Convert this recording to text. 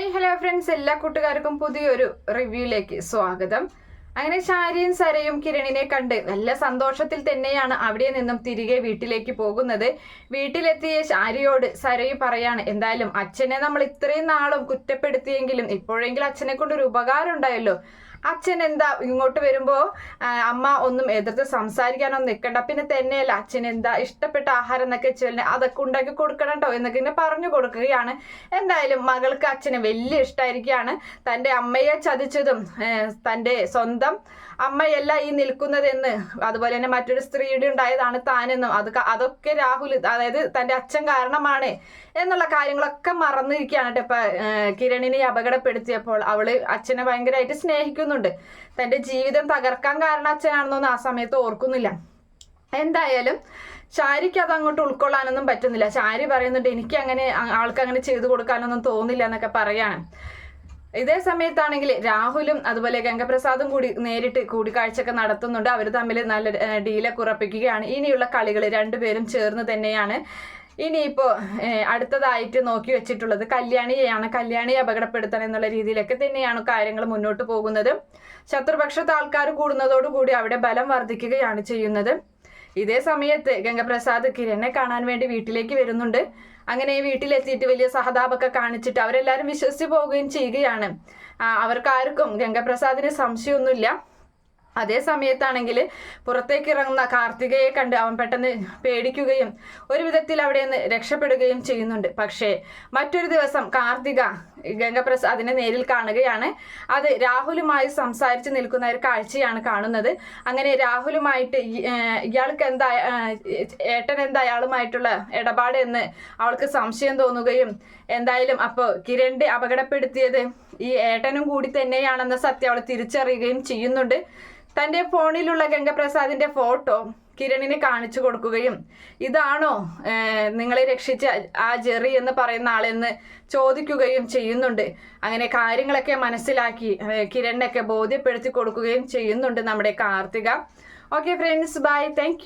Hi hello friends എല്ലാ കൂട്ടുകാർക്കും പുതിയൊരു റിവ്യൂയിലേക്ക് സ്വാഗതം. അങ്ങനെ ശാരിയും സരയും കിരണിനെ കണ്ട് നല്ല സന്തോഷത്തിൽ തന്നെയാണ് അവിടെ നിന്നും തിരികെ വീട്ടിലേക്ക് പോകുന്നത്. വീട്ടിലെത്തിയ ശാരിയോട് സരയും പറയാണ് എന്തായാലും അച്ഛനെ നമ്മൾ ഇത്രയും നാളും കുറ്റപ്പെടുത്തിയെങ്കിലും ഇപ്പോഴെങ്കിലും അച്ഛനെ കൊണ്ടൊരു ഉപകാരം ഉണ്ടായല്ലോ. അച്ഛൻ എന്താ ഇങ്ങോട്ട് വരുമ്പോ അമ്മ ഒന്നും എതിർത്ത് സംസാരിക്കാനൊന്നും നിൽക്കണ്ട പിന്നെ തന്നെയല്ല അച്ഛൻ എന്താ ഇഷ്ടപ്പെട്ട ആഹാരം എന്നൊക്കെ വെച്ചാൽ അതൊക്കെ ഉണ്ടാക്കി കൊടുക്കണം കേട്ടോ എന്നൊക്കെ ഇങ്ങനെ പറഞ്ഞു കൊടുക്കുകയാണ്. എന്തായാലും മകൾക്ക് അച്ഛന് വലിയ ഇഷ്ടമായിരിക്കുകയാണ് തന്റെ അമ്മയെ ചതിച്ചതും തന്റെ സ്വന്തം അമ്മയല്ല ഈ നിൽക്കുന്നതെന്ന്. അതുപോലെ തന്നെ മറ്റൊരു സ്ത്രീയുടെ ഉണ്ടായതാണ് താനെന്നും. അത് അതൊക്കെ രാഹുൽ അതായത് തന്റെ അച്ഛൻ കാരണമാണ് എന്നുള്ള കാര്യങ്ങളൊക്കെ മറന്നിരിക്കുകയാണ് കേട്ടോ ഇപ്പൊ കിരണിനെ അപകടപ്പെടുത്തിയപ്പോൾ. അവൾ അച്ഛനെ ഭയങ്കരമായിട്ട് സ്നേഹിക്കുന്നുണ്ട് തന്റെ ജീവിതം തകർക്കാൻ കാരണം അച്ഛനാണെന്നൊന്നും ആ സമയത്ത് ഓർക്കുന്നില്ല. എന്തായാലും ചാരിക്ക് അത് അങ്ങോട്ട് ഉൾക്കൊള്ളാനൊന്നും പറ്റുന്നില്ല. ചാരി പറയുന്നുണ്ട് എനിക്ക് അങ്ങനെ ആൾക്ക് അങ്ങനെ ചെയ്തു കൊടുക്കാനൊന്നും തോന്നില്ല എന്നൊക്കെ പറയാണ്. ഇതേ സമയത്താണെങ്കിൽ രാഹുലും അതുപോലെ ഗംഗപ്രസാദും കൂടി നേരിട്ട് കൂടിക്കാഴ്ചയൊക്കെ നടത്തുന്നുണ്ട്. അവർ തമ്മിൽ നല്ല ഡീലൊക്കെ ഉറപ്പിക്കുകയാണ്. ഇനിയുള്ള കളികൾ രണ്ടുപേരും ചേർന്ന് തന്നെയാണ് ഇനിയിപ്പോ അടുത്തതായിട്ട് നോക്കി വെച്ചിട്ടുള്ളത് കല്യാണിയെയാണ്. കല്യാണിയെ അപകടപ്പെടുത്തണം എന്നുള്ള രീതിയിലൊക്കെ തന്നെയാണ് കാര്യങ്ങൾ മുന്നോട്ട് പോകുന്നത്. ശത്രുപക്ഷത്തെ ആൾക്കാർ കൂടുന്നതോടുകൂടി അവിടെ ബലം വർദ്ധിക്കുകയാണ് ചെയ്യുന്നത്. ഇതേ സമയത്ത് ഗംഗപ്രസാദ് കിരണിനെ കാണാൻ വേണ്ടി വീട്ടിലേക്ക് വരുന്നുണ്ട്. അങ്ങനെ വീട്ടിലെത്തിയിട്ട് വലിയ സഹതാപൊക്കെ കാണിച്ചിട്ട് അവരെല്ലാവരും വിശ്വസിച്ച് പോവുകയും ചെയ്യുകയാണ്. ആ, അവർക്കാർക്കും ഗംഗപ്രസാദിന് സംശയമൊന്നുമില്ല. അതേ സമയത്താണെങ്കിൽ പുറത്തേക്ക് ഇറങ്ങുന്ന കാർത്തികയെ കണ്ട് അവൻ പെട്ടെന്ന് പേടിക്കുകയും ഒരു വിധത്തിൽ അവിടെ നിന്ന് രക്ഷപ്പെടുകയും ചെയ്യുന്നുണ്ട്. പക്ഷേ മറ്റൊരു ദിവസം കാർത്തിക ഗംഗപ്രസ് അതിനെ നേരിൽ കാണുകയാണ്. അത് രാഹുലുമായി സംസാരിച്ച് നിൽക്കുന്ന ഒരു കാഴ്ചയാണ് കാണുന്നത്. അങ്ങനെ രാഹുലുമായിട്ട് ഇയാൾക്ക് എന്താ ഏട്ടൻ എന്താ അയാളുമായിട്ടുള്ള ഇടപാട് എന്ന് അവൾക്ക് സംശയം തോന്നുകയും എന്തായാലും അപ്പോൾ കിരണിനെ അപകടപ്പെടുത്തിയത് ഈ ഏട്ടനും കൂടി തന്നെയാണെന്ന സത്യം അവൾ തിരിച്ചറിയുകയും ചെയ്യുന്നുണ്ട്. തന്റെ ഫോണിലുള്ള ഗംഗപ്രസാദിന്റെ ഫോട്ടോ കിരണിനെ കാണിച്ചു കൊടുക്കുകയും ഇതാണോ നിങ്ങളെ രക്ഷിച്ച ആ ജെറി എന്ന് പറയുന്ന ആളെന്ന് ചോദിക്കുകയും ചെയ്യുന്നുണ്ട്. അങ്ങനെ കാര്യങ്ങളൊക്കെ മനസ്സിലാക്കി കിരണിനൊക്കെ ബോധ്യപ്പെടുത്തി കൊടുക്കുകയും ചെയ്യുന്നുണ്ട് നമ്മുടെ Karthika. Okay friends bye thank